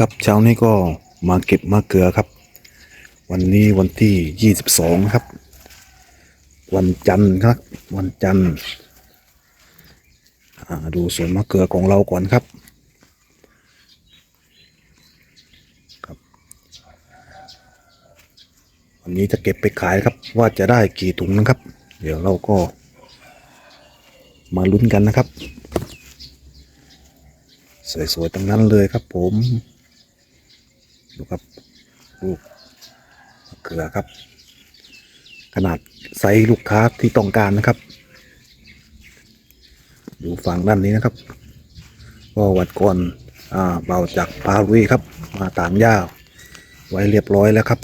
ครับเช้านี้ก็มาเก็บมะเกลือครับ วันนี้วันที่ยี่สิบสองครับ วันจันทร์ครับ วันจันทร์ดูสวนมะเกลือของเราก่อนครับครับ วันนี้จะเก็บไปขายครับ ว่าจะได้กี่ถุงนะครับ เดี๋ยวเราก็ มาลุ้นกันนะครับ สวยๆทั้งนั้นเลยครับผม ดูครับลูกมะเขือครับ ขนาดไซส์ลูกค้าที่ต้องการนะครับดูฝั่งด้านนี้นะครับก็วัดก่อนอ่าเบาจากพาลุยครับ มาตามย่าไว้เรียบร้อยแล้วครับ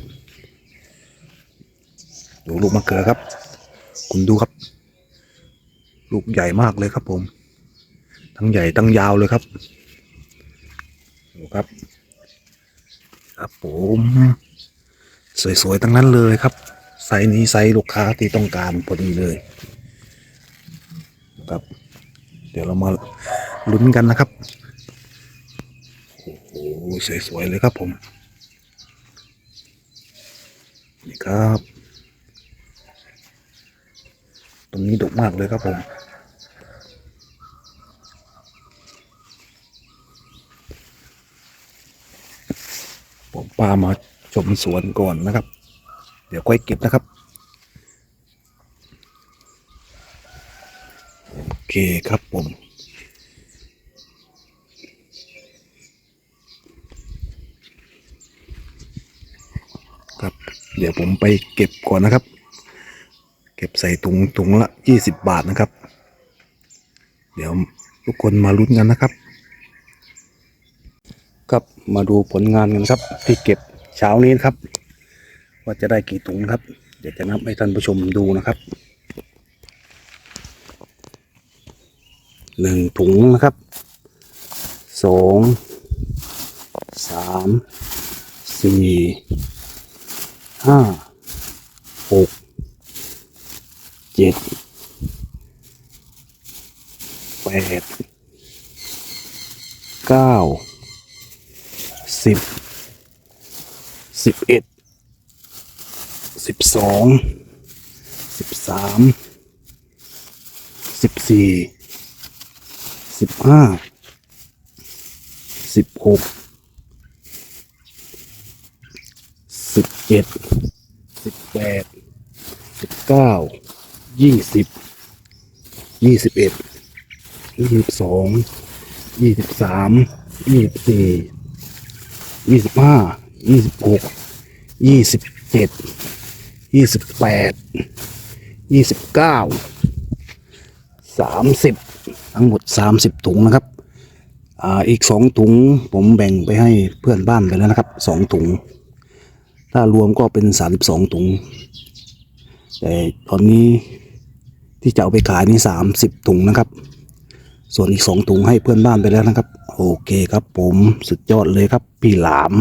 ดูลูกมะเขือครับ คุณดูครับ ลูกใหญ่มากเลยครับผม ทั้งใหญ่ทั้งยาวเลยครับดูครับ ครับผมสวยๆทั้งนั้นเลยครับ ไซส์นี้ไซส์ลูกค้าที่ต้องการพอดีเลยครับ เดี๋ยวเรามาลุ้นกันนะครับโอ้โหสวยๆเลยครับผมนี่ครับ ตรงนี้ดกมากเลยครับผม ผมปามาชมสวนก่อนนะครับ เดี๋ยวค่อยเก็บนะครับ โอเคครับผมครับเดี๋ยวผมไปเก็บก่อนนะครับ เก็บใส่ถุงถุงละยี่สิบบาทนะครับ เดี๋ยวทุกคนมาลุ้นกันนะครับ ครับมาดูผลงานกันครับ ที่เก็บเช้านี้นะครับ ว่าจะได้กี่ถุงครับ เดี๋ยวจะนับให้ท่านผู้ชมดูนะครับหนึ่งถุงนะครับสองสามสี่ห้าหกเจ็ดแปดเก้า สิบสิบเอ็ดสิบสองสิบสามสิบสี่สิบห้าสิบหกสิบเจ็ดสิบแปดสิบเก้ายี่สิบยี่สิบเอ็ดยี่สิบสองยี่สิบสามยี่สิบสี่ ยี่สิบห้ายี่สิบหกยี่สิบเจ็ดยี่สิบแปดยี่สิบเก้าสามสิบทั้งหมดสามสิบถุงนะครับอ่าอีกสองถุงผมแบ่งไปให้เพื่อนบ้านไปแล้วนะครับสองถุง ถ้ารวมก็เป็นสามสิบสองถุง แต่ตอนนี้ที่จะเอาไปขายนี่สามสิบถุงนะครับ ส่วนอีกสองถุงให้เพื่อนบ้านไปแล้วนะครับ โอเคครับผมสุดยอดเลยครับ พี่หลาม